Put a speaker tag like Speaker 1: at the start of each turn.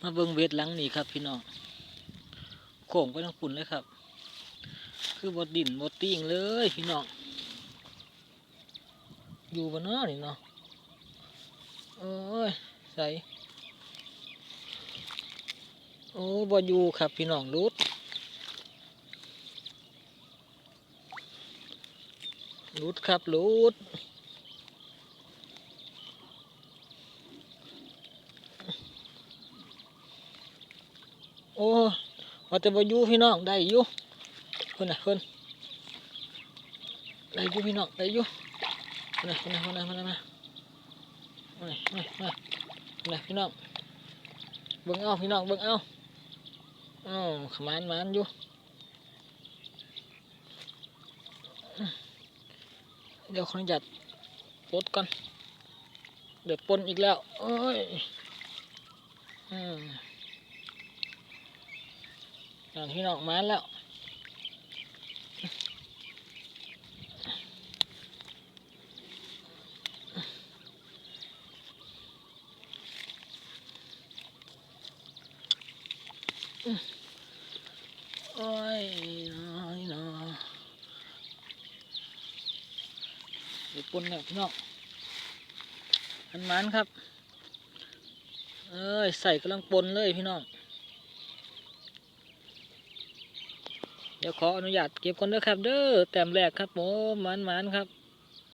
Speaker 1: มาเบิ่งเวทหลังนี่ครับ พี่น้องโค้งไปทั้งปุ่นเลยครับ คือบดดินบดติ้งเลยพี่น้องอยู่บนน้อนี่เนาะโอ้ยใส่โอ้บอยู่ครับพี่น้องรุดรุดครับรุด โอ้ว่าแต่บ่อยู่พี่น้องได้อยู่เพิ่นน่ะเพิ่นได้อยู่พี่น้องได้อยู่เพิ่นน่ะเพิ่นน่ะเพิ่นน่ะเพิ่นน่ะมาเพิ่นน่ะเพิ่นน่ะเพิ่นน่ะพี่น้องเบิ่งเอาพี่น้องเบิ่งเอาอ้าวขมานมานอยู่เดี๋ยวขออนุญาตปลดก่อนเดี๋ยวปนอีกแล้วโอ้ยอืม อ่าพี่น้องมาแล้วโอ้ยน้อยน้อยเดี๋ยวปนแล้วพี่น้องอันมันครับ เอ้ยใส่กำลังปนเลยพี่น้อง ดี๋ยวขออนุญาตเก็บก่อนเด้อครับ เด้อแต้มแรกครับผมหมันๆครับ